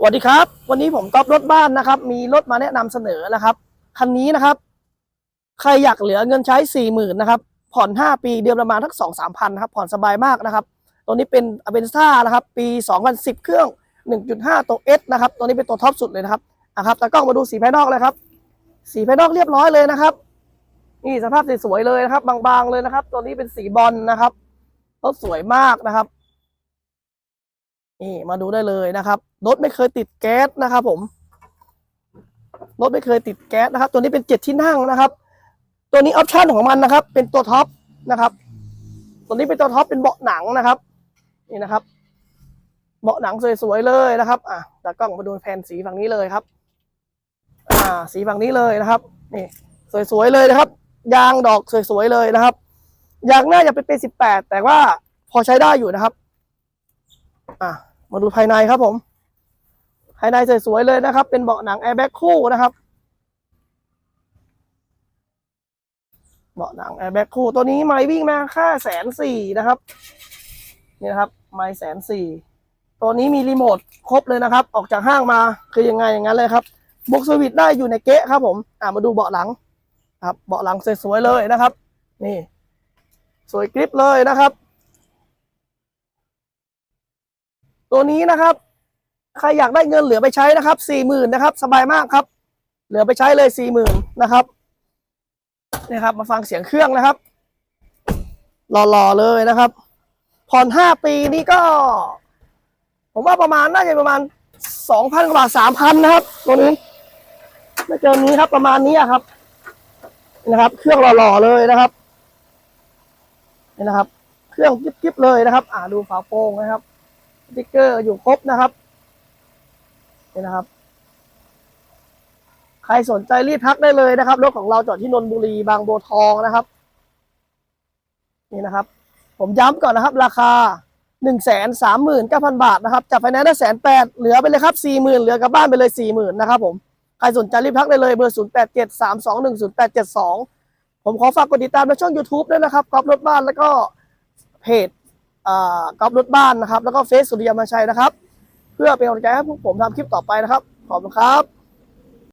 สวัสดีครับ วันนี้ผมก๊อฟรถบ้านนะครับ มีรถมาแนะนำเสนอนะครับคันนี้นะครับ ใครอยากเหลือเงินใช้สี่หมื่นนะครับผ่อนห้าปีเดือนประมาณทั้งสองสามพันครับผ่อนสบายมากนะครับ ตัวนี้เป็นอเบนซ่านะครับ ปีสองพันสิบเครื่องหนึ่งจุดห้าตัวเอสนะครับ ตัวนี้เป็นตัวท็อปสุดเลยนะครับอะครับตากล้องมาดูสีภายนอกเลยครับ สีภายนอกเรียบร้อยเลยนะครับ นี่สภาพสวยๆเลยนะครับ บางๆเลยนะครับ ตัวนี้เป็นสีบอลนะครับรถสวยมากนะครับ นี่มาดูได้เลยนะครับรถไม่เคยติดแก๊สนะครับ ผมรถไม่เคยติดแก๊สนะครับ ตัวนี้เป็นเจ็ดที่นั่งนะครับ ตัวนี้ออปชั่นของมันนะครับ เป็นตัวท็อปนะครับ ตัวนี้เป็นตัวท็อปเป็นเบาะหนังนะครับ นี่นะครับ เบาะหนังสวยๆเลยนะครับ อะตากล้องมาดูแผ่นสีฝั่งนี้เลยครับ อ่า สีฝั่งนี้เลยนะครับ นี่ สวยๆเลยนะครับ ยางดอกสวยๆเลยนะครับ ยางหน้าจะเป็นเปีสิบแปดแต่ว่าพอใช้ได้อยู่นะครับ อะ มาดูภายในครับผม ภายในสวยๆเลยนะครับ เป็นเบาะหนังแอร์แบ็กคู่นะครับ เบาะหนังแอร์แบ็กคู่ตัวนี้ไม่วิ่งมาค่าแสนสี่นะครับนี่นะครับไม่แสนสี่ตัวนี้มีรีโมทครบเลยนะครับ ออกจากห้างมาคือยังไงอย่างนั้นเลยครับบุกสวิตได้อยู่ในเก๊ะครับผมอ่ามาดูเบาะหลัง ครับ เบาะหลังสวยๆเลยนะครับ นี่ สวยกริปเลยนะครับ ตัวนี้นะครับ ใครอยากได้เงินเหลือไปใช้นะครับสี่หมื่นนะครับ สบายมากครับ เหลือไปใช้เลยสี่หมื่นนะครับนี่ครับ มาฟังเสียงเครื่องนะครับหล่อๆเลยนะครับ ผ่อนห้าปีนี่ก็ ผมว่าประมาณน่าจะประมาณสองพันกว่าสามพันนะครับ ตัวนี้ไม่เกินนี้ครับ ประมาณนี้ครับนี่นะครับ เครื่องหล่อๆเลยนะครับนี่นะครับ เครื่องกิ๊บๆเลยนะครับ อ่าดูฝาโปร่งนะครับ สติ๊กเกอร์อยู่ครบนะครับนี่นะครับ ใครสนใจรีบทักได้เลยนะครับรถของเราจอดที่นนบุรีบางบัวทองนะครับ นี่นะครับ ผมย้ำก่อนนะครับ ราคาหนึ่งแสนสามหมื่นเก้าพันบาทนะครับจับไฟแนนซ์ได้แสนแปดเหลือไปเลยครับสี่หมื่นเหลือกลับบ้านไปเลยสี่หมื่นนะครับผมใครสนใจรีบทักได้เลยเบอร์ศูนย์แปดเจ็ดสามสองหนึ่งศูนย์แปดเจ็ดสองผมขอฝากกดติดตามในช่อง YouTube ด้วยนะครับกอล์ฟรถบ้านแล้วก็เพจ กอล์ฟรถบ้านนะครับ แล้วก็เฟซสุริยามาชัยนะครับ เพื่อเป็นกำลังใจให้พวกผมทำคลิปต่อไปนะครับ ขอบคุณครับ